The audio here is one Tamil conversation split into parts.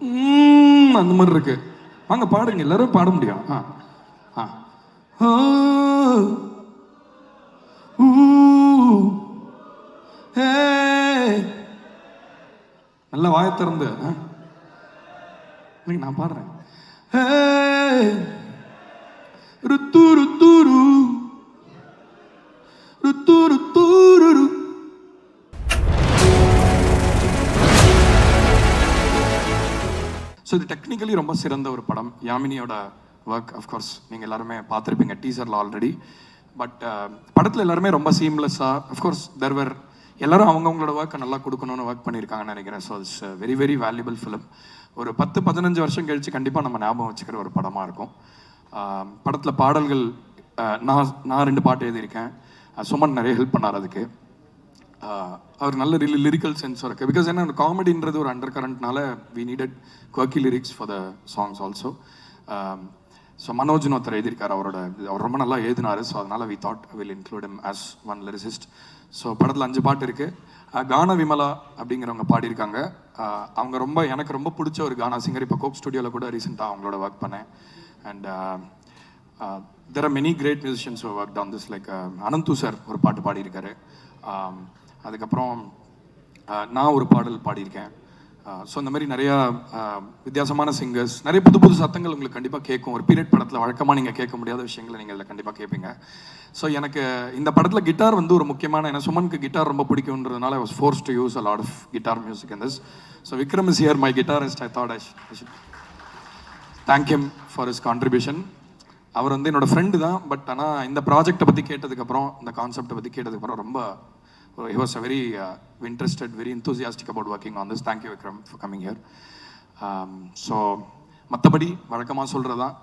அந்த மாதிரி இருக்கு. வாங்க பாடுங்க. எல்லாரும் பாட முடியும். ஆ ஆ. ஹே. நல்லா வாயை திறந்து நான் பாடுறேன். ஹே. ருத்து ருத்து. ஸோ இது டெக்னிக்கலி ரொம்ப சிறந்த ஒரு படம். யாமினியோட ஒர்க் அஃப்கோர்ஸ் நீங்கள் எல்லாருமே பார்த்துருப்பீங்க டீசரில் ஆல்ரெடி பட் uh, படத்தில் எல்லாருமே ரொம்ப சீம்லெஸ்ஸாக அஃப்கோர்ஸ் தர்வர் எல்லாரும் அவங்கவுங்களோட ஒர்க்கை நல்லா கொடுக்கணும்னு ஒர்க் பண்ணியிருக்காங்கன்னு நினைக்கிறேன். So it's very very valuable film ஒரு பத்து பதினஞ்சு வருஷம் கழிச்சு கண்டிப்பாக நம்ம ஞாபகம் வச்சுக்கிற ஒரு படமாக இருக்கும். படத்தில் பாடல்கள் நான் நான் ரெண்டு பாட்டு எழுதியிருக்கேன். சுமன் நிறைய ஹெல்ப் பண்ணார் அதுக்கு. அவர் நல்ல லிரிக்கல் சென்ஸ் இருக்கு பிகாஸ் என்ன காமெடின்றது ஒரு under கரண்ட்னால we needed quirky lyrics for the songs also so மனோஜ்னு ஒருத்தர் எழுதியிருக்காரு அவரோட அவர் ரொம்ப நல்லா எழுதினாரு. ஸோ அதனால we thought will include em as one lyricist so படத்தில் அஞ்சு பாட்டு இருக்குது கான விமலா அப்படிங்கிறவங்க பாடியிருக்காங்க. அவங்க ரொம்ப எனக்கு ரொம்ப பிடிச்ச ஒரு கானா சிங்கர் இப்போ கோப் ஸ்டுடியோவில் கூட ரீசெண்டாக அவங்களோட ஒர்க் பண்ணேன். And there are many great musicians work on this like Ananthu sir ஒரு பாட்டு பாடியிருக்காரு. அதுக்கப்புறம் நான் ஒரு பாடல் பாடியிருக்கேன். ஸோ இந்த மாதிரி நிறையா வித்தியாசமான சிங்கர்ஸ் நிறைய புது புது சத்தங்கள் உங்களுக்கு கண்டிப்பாக கேட்கும். ஒரு பீரியட் படத்தில் வழக்கமாக நீங்கள் கேட்க முடியாத விஷயங்களை நீங்கள் இதில் கண்டிப்பாக கேட்பீங்க. ஸோ எனக்கு இந்த படத்தில் கிட்டார் வந்து ஒரு முக்கியமான ஏன்னா சுமனுக்கு கிட்டார் ரொம்ப பிடிக்குன்றதுனால I was forced to use a lot of guitar music in this so Vikram is here my guitarist I thought I thank him for is contribution அவர் வந்து என்னோட ஃப்ரெண்டு தான் பட் ஆனால் இந்த ப்ராஜெக்ட்டை பற்றி கேட்டதுக்கப்புறம் இந்த கான்செப்டை பற்றி கேட்டதுக்கப்புறம் ரொம்ப he was a very interested very enthusiastic about working on this. Thank you, Vikram, for coming here. Um, so மற்றபடி வழக்கமாக சொல்கிறது தான்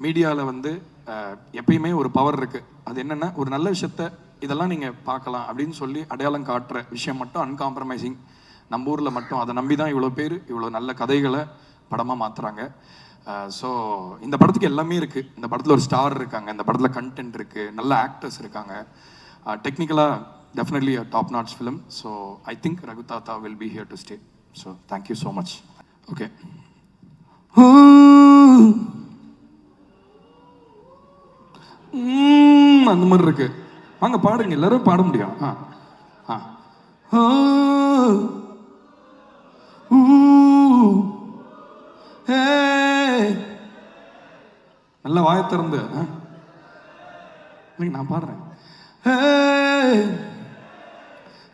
மீடியாவில் வந்து uh, எப்பயுமே ஒரு பவர் இருக்குது அது என்னென்னா ஒரு நல்ல விஷயத்த இதெல்லாம் நீங்கள் பார்க்கலாம் அப்படின்னு சொல்லி அடையாளம் காட்டுற விஷயம் மட்டும் அன்காம்ப்ரமைசிங் நம்ம ஊரில் மட்டும். அதை நம்பி தான் இவ்வளோ பேர் இவ்வளோ நல்ல கதைகளை படமாக மாற்றுறாங்க ஸோ uh, இந்த படத்துக்கு எல்லாமே இருக்குது இந்த படத்தில் ஒரு ஸ்டார் இருக்காங்க. இந்த படத்தில் கண்டென்ட் இருக்குது நல்ல ஆக்டர்ஸ் இருக்காங்க. Uh, டெக்னிக்கலாக definitely top notch film so I think Raghu தாத்தா will be here to stay so thank you so much okay அந்த மாதிரி இருக்கு. வாங்க பாடுங்க. எல்லாரும் பாட முடியும் ஆ ஆ. ஆ. ஹே. நல்லா வாயை திறந்து ஆ. நான் பாடுறேன்.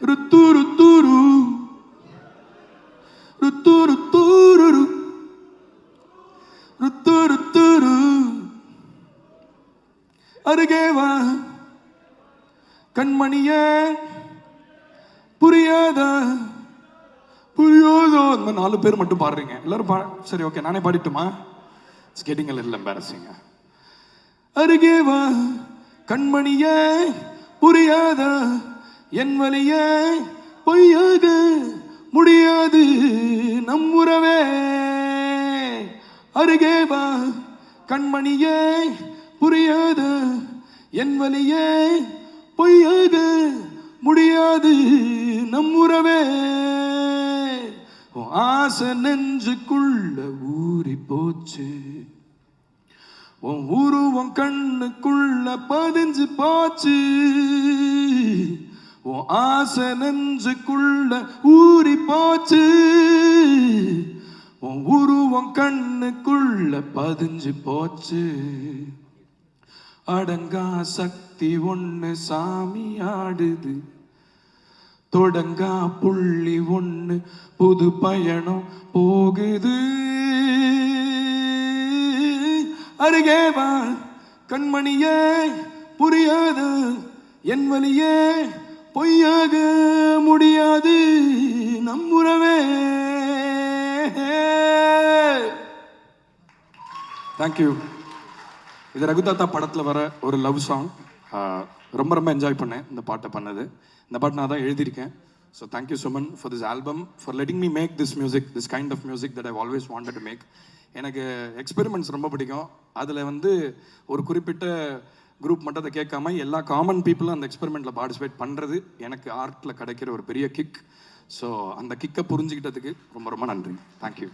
ருத்து ருத்துரு ருத்து ருத்து அருகே வா. கண்மணியே புரியாதா புரியாதோ. இந்த நாலு பேர் மட்டும் பாடுறீங்க. எல்லாரும் பா சரி ஓகே நானே பாடிட்டுமா? இட்ஸ் கெட்டிங் பேரசிங்க அருகே வா. கண்மணியே புரியாதா என் வழிய பொய்யாக முடியாது நம் உறவே. அருகே வா கண்மணியே புரியாத என் வழியே பொய்யாக முடியாது நம் உறவே. உன் ஆசை நெஞ்சுக்குள்ள ஊறி போச்சு. உன் உருவம் கண்ணுக்குள்ள பதிஞ்சு போச்சு. உன் ஆசை நெஞ்சுக்குள்ள ஊறி போச்சு. உன் உருவம் கண்ணுக்குள்ள பதிஞ்சு போச்சு. அடங்கா சக்தி ஒன்று சாமி ஆடுது. தொடங்கா புள்ளி ஒன்று புது பயணம் போகுது. அருகே வா கண்மணியே புரியாத என் வழியே. பொய்யாக முடியாது நம்புறவே உறவே. தேங்க்யூ இது ரகுதாத்தா படத்தில் வர ஒரு லவ் சாங் ரொம்ப ரொம்ப என்ஜாய் பண்ணேன் இந்த பாட்டை பண்ணது. இந்த பாட்டு நான் தான் எழுதியிருக்கேன். So thank you Suman for this album for letting me make this music this kind of music that I always wanted to make எனக்கு எக்ஸ்பெரிமெண்ட்ஸ் ரொம்ப பிடிக்கும். அதில் வந்து ஒரு குறிப்பிட்ட குரூப் மட்டும் அதை கேட்காம எல்லா காமன் பீப்புளும் அந்த எக்ஸ்பெரிமெண்ட்டில் பார்ட்டிசிபேட் பண்ணுறது எனக்கு ஆர்ட்டில் கிடைக்கிற ஒரு பெரிய கிக் ஸோ அந்த கிக்கை புரிஞ்சுக்கிட்டதுக்கு ரொம்ப ரொம்ப நன்றி. தேங்க்யூ